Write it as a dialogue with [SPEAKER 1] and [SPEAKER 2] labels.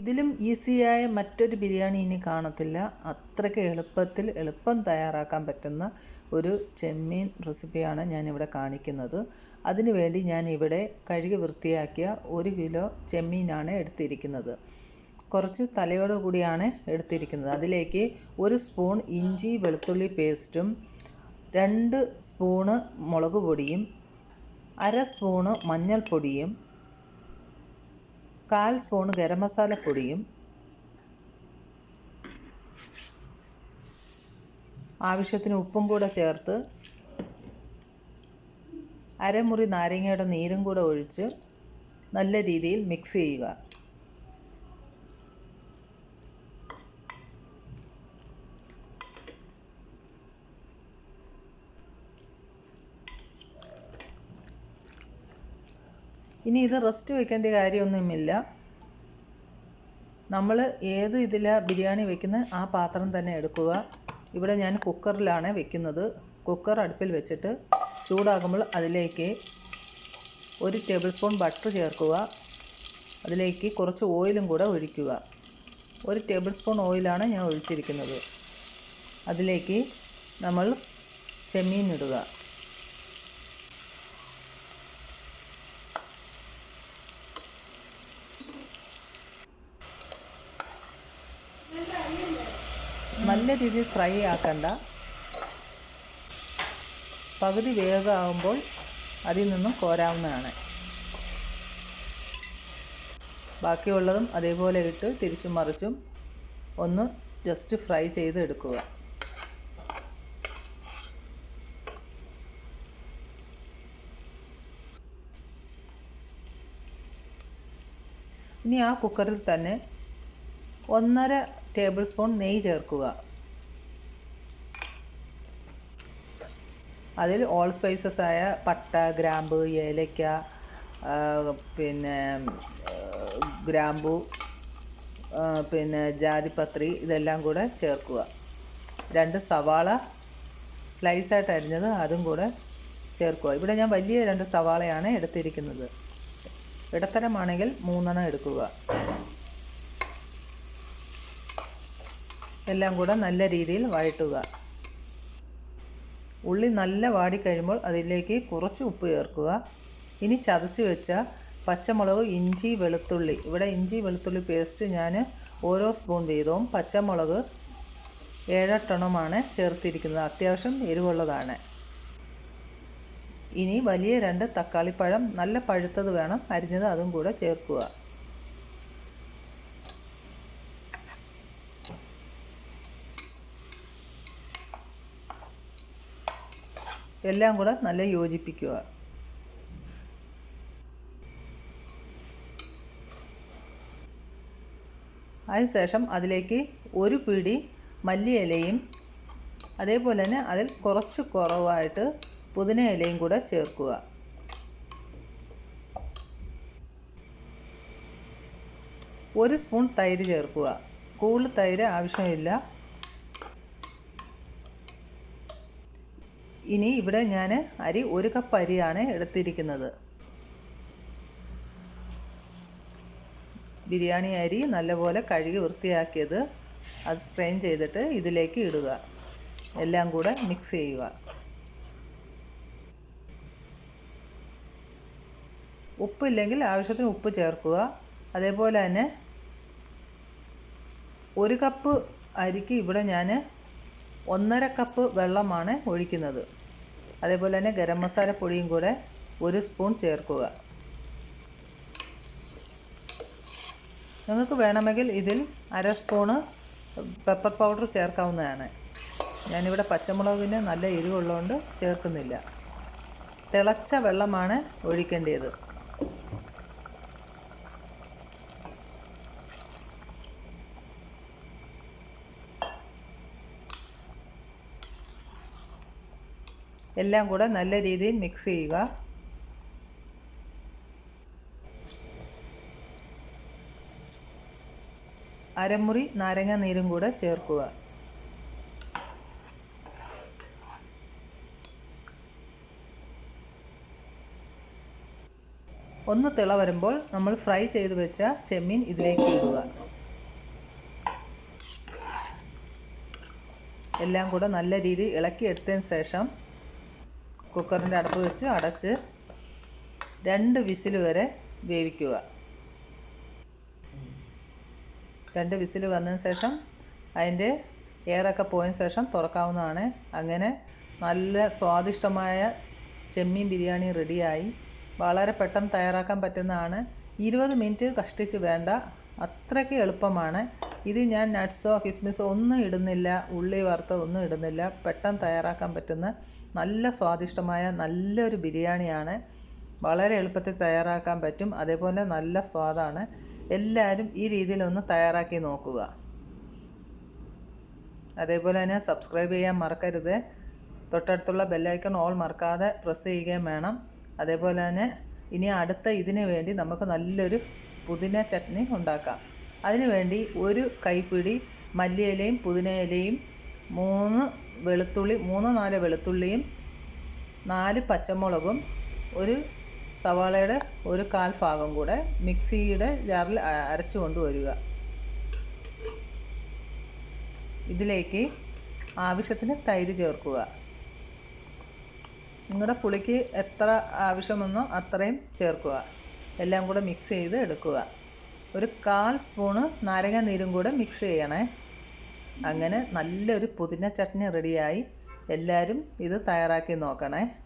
[SPEAKER 1] ഇതിലും ഈസിയായ മറ്റൊരു ബിരിയാണി ഇനി കാണത്തില്ല. അത്രയ്ക്ക് എളുപ്പത്തിൽ എളുപ്പം തയ്യാറാക്കാൻ പറ്റുന്ന ഒരു ചെമ്മീൻ റെസിപ്പിയാണ് ഞാനിവിടെ കാണിക്കുന്നത്. അതിനുവേണ്ടി ഞാനിവിടെ കഴുകി വൃത്തിയാക്കിയ ഒരു കിലോ ചെമ്മീനാണ് എടുത്തിരിക്കുന്നത്. കുറച്ച് തലയോട് കൂടിയാണ് എടുത്തിരിക്കുന്നത്. അതിലേക്ക് ഒരു സ്പൂൺ ഇഞ്ചി വെളുത്തുള്ളി പേസ്റ്റും രണ്ട് സ്പൂണ് മുളക് പൊടിയും അര സ്പൂണ് മഞ്ഞൾപ്പൊടിയും കാൽ സ്പൂൺ ഗരം മസാലപ്പൊടിയും ആവശ്യത്തിന് ഉപ്പും കൂടെ ചേർത്ത് അരമുറി നാരങ്ങയുടെ നീരും കൂടെ ഒഴിച്ച് നല്ല രീതിയിൽ മിക്സ് ചെയ്യുക. ഇനി ഇത് റെസ്റ്റ് വെക്കേണ്ട കാര്യമൊന്നുമില്ല. നമ്മൾ ഏത് ഇതിലാണ് ബിരിയാണി വെക്കുന്ന ആ പാത്രം തന്നെ എടുക്കുക. ഇവിടെ ഞാൻ കുക്കറിലാണ് വെക്കുന്നത്. കുക്കർ അടുപ്പിൽ വെച്ചിട്ട് ചൂടാകുമ്പോൾ അതിലേക്ക് ഒരു ടേബിൾ സ്പൂൺ ബട്ടർ ചേർക്കുക. അതിലേക്ക് കുറച്ച് ഓയിലും കൂടെ ഒഴിക്കുക. ഒരു ടേബിൾ സ്പൂൺ ഓയിലാണ് ഞാൻ ഒഴിച്ചിരിക്കുന്നത്. അതിലേക്ക് നമ്മൾ ചെമ്മീൻ ഇടുക. നല്ല രീതിയിൽ ഫ്രൈ ആക്കണ്ട. പകുതി വേഗമാകുമ്പോൾ അതിൽ നിന്നും കോരാവുന്നതാണ്. ബാക്കിയുള്ളതും അതേപോലെ ഇട്ട് തിരിച്ചും മറിച്ചും ഒന്ന് ജസ്റ്റ് ഫ്രൈ ചെയ്ത് എടുക്കുക ഇനി ആ കുക്കറിൽ തന്നെ ഒന്നര ടേബിൾ സ്പൂൺ നെയ്യ് ചേർക്കുക. അതിൽ ഓൾ സ്പൈസസ് ആയ പട്ട ഗ്രാമ്പ് ഏലക്ക പിന്നെ ഗ്രാമ്പു പിന്നെ ജാതിപത്രി ഇതെല്ലാം കൂടെ ചേർക്കുക. രണ്ട് സവാള സ്ലൈസായിട്ട് അരിഞ്ഞത് അതും കൂടെ ചേർക്കുക. ഇവിടെ ഞാൻ വലിയ രണ്ട് സവാളയാണ് എടുത്തിരിക്കുന്നത്. ഇടത്തരമാണെങ്കിൽ മൂന്നെണ്ണം എടുക്കുക. എല്ലാം കൂടെ നല്ല രീതിയിൽ വഴറ്റുക. ഉള്ളി നല്ല വാടിക്കഴിയുമ്പോൾ അതിലേക്ക് കുറച്ച് ഉപ്പ് ചേർക്കുക. ഇനി ചതച്ച് വെച്ച പച്ചമുളക് ഇഞ്ചി വെളുത്തുള്ളി. ഇവിടെ ഇഞ്ചി വെളുത്തുള്ളി പേസ്റ്റ് ഞാൻ ഓരോ സ്പൂൺ വീതവും പച്ചമുളക് ഏഴെട്ടെണ്ണമാണ് ചേർത്തിരിക്കുന്നത്. അത്യാവശ്യം എരിവുള്ളതാണ്. ഇനി വലിയ രണ്ട് തക്കാളിപ്പഴം നല്ല പഴുത്തത് വേണം. അരിഞ്ഞത് അതും കൂടെ ചേർക്കുക. എല്ലാം കൂടെ നല്ല യോജിപ്പിക്കുക. അതിനുശേഷം അതിലേക്ക് ഒരു പിടി മല്ലിയിലയും അതേപോലെ തന്നെ അതിൽ കുറച്ച് കുറവായിട്ട് പുതിന ഇലയും കൂടെ ചേർക്കുക. ഒരു സ്പൂൺ തൈര് ചേർക്കുക. കൂടുതൽ തൈര് ആവശ്യമില്ല. ഇനി ഇവിടെ ഞാൻ അരി ഒരു കപ്പ് അരിയാണ് എടുത്തിരിക്കുന്നത്. ബിരിയാണി അരി നല്ലപോലെ കഴുകി വൃത്തിയാക്കിയത് അത് സ്ട്രെയിൻ ചെയ്തിട്ട് ഇതിലേക്ക് ഇടുക. എല്ലാം കൂടെ മിക്സ് ചെയ്യുക. ഉപ്പില്ലെങ്കിൽ ആവശ്യത്തിന് ഉപ്പ് ചേർക്കുക. അതേപോലെ തന്നെ ഒരു കപ്പ് അരിക്ക് ഇവിടെ ഞാൻ ഒന്നര കപ്പ് വെള്ളമാണ് ഒഴിക്കുന്നത്. അതേപോലെ തന്നെ ഗരം മസാല പൊടിയും കൂടെ ഒരു സ്പൂൺ ചേർക്കുക. നിങ്ങൾക്ക് വേണമെങ്കിൽ ഇതിൽ അര സ്പൂണ് പെപ്പർ പൗഡർ ചേർക്കാവുന്നതാണ്. ഞാനിവിടെ പച്ചമുളകിന് നല്ല എരിവുള്ളതുകൊണ്ട് ചേർക്കുന്നില്ല. തിളച്ച വെള്ളമാണ് ഒഴിക്കേണ്ടത്. എല്ലാം കൂടെ നല്ല രീതിയിൽ മിക്സ് ചെയ്യുക. അരമുറി നാരങ്ങ നീരും കൂടെ ചേർക്കുക. ഒന്ന് തിള വരുമ്പോൾ നമ്മൾ ഫ്രൈ ചെയ്ത് വെച്ച ചെമ്മീൻ ഇതിലേക്ക് ഇടുക. എല്ലാം കൂടെ നല്ല രീതിയിൽ ഇളക്കിയെടുത്തതിന് ശേഷം കുക്കറിന്റെ അടപ്പ് വെച്ച് അടച്ച് രണ്ട് വിസിൽ വരെ വേവിക്കുക. രണ്ട് വിസിൽ വന്നതിന് ശേഷം അതിന്റെ എയറൊക്കെ പോയതിന് ശേഷം തുറക്കാവുന്നതാണ്. അങ്ങനെ നല്ല സ്വാദിഷ്ടമായ ചെമ്മീൻ ബിരിയാണി റെഡിയായി. വളരെ പെട്ടെന്ന് തയ്യാറാക്കാൻ പറ്റുന്നതാണ്. ഇരുപത് മിനിറ്റ് കഷ്ടിച്ച് വേണ്ട. അത്രയ്ക്ക് എളുപ്പമാണ്. ഇത് ഞാൻ നട്ട്സോ കിസ്മിസോ ഒന്നും ഇടുന്നില്ല. ഉള്ളി വറുത്ത ഒന്നും ഇടുന്നില്ല. പെട്ടെന്ന് തയ്യാറാക്കാൻ പറ്റുന്ന നല്ല സ്വാദിഷ്ടമായ നല്ലൊരു ബിരിയാണിയാണ്. വളരെ എളുപ്പത്തിൽ തയ്യാറാക്കാൻ പറ്റും. അതേപോലെ നല്ല സ്വാദാണ്. എല്ലാവരും ഈ രീതിയിലൊന്ന് തയ്യാറാക്കി നോക്കുക. അതേപോലെ തന്നെ സബ്സ്ക്രൈബ് ചെയ്യാൻ മറക്കരുത്. തൊട്ടടുത്തുള്ള ബെല്ലൈക്കൺ ഓൾ മറക്കാതെ പ്രസ് ചെയ്യുകയും വേണം. അതേപോലെ തന്നെ ഇനി അടുത്ത ഇതിന് വേണ്ടി നമുക്ക് നല്ലൊരു പുതിന ചട്നി ഉണ്ടാക്കാം. അതിനുവേണ്ടി ഒരു കൈപ്പിടി മല്ലിയിലയും പുതിനയിലയും മൂന്ന് വെളുത്തുള്ളി മൂന്ന് നാല് വെളുത്തുള്ളിയും നാല് പച്ചമുളകും ഒരു സവാളയുടെ ഒരു കാൽ ഭാഗം കൂടെ മിക്സിയുടെ ജാറിൽ അരച്ചു കൊണ്ടുവരിക. ഇതിലേക്ക് ആവശ്യത്തിന് തൈര് ചേർക്കുക. നിങ്ങളുടെ പുളിക്ക് എത്ര ആവശ്യമെന്നോ അത്രയും ചേർക്കുക. എല്ലാം കൂടെ മിക്സ് ചെയ്ത് എടുക്കുക. ഒരു കാൽ സ്പൂണ് നാരങ്ങ നീരും കൂടെ മിക്സ് ചെയ്യണേ. അങ്ങനെ നല്ലൊരു പുതിന ചട്നി റെഡിയായി. എല്ലാവരും ഇത് തയ്യാറാക്കി നോക്കണേ.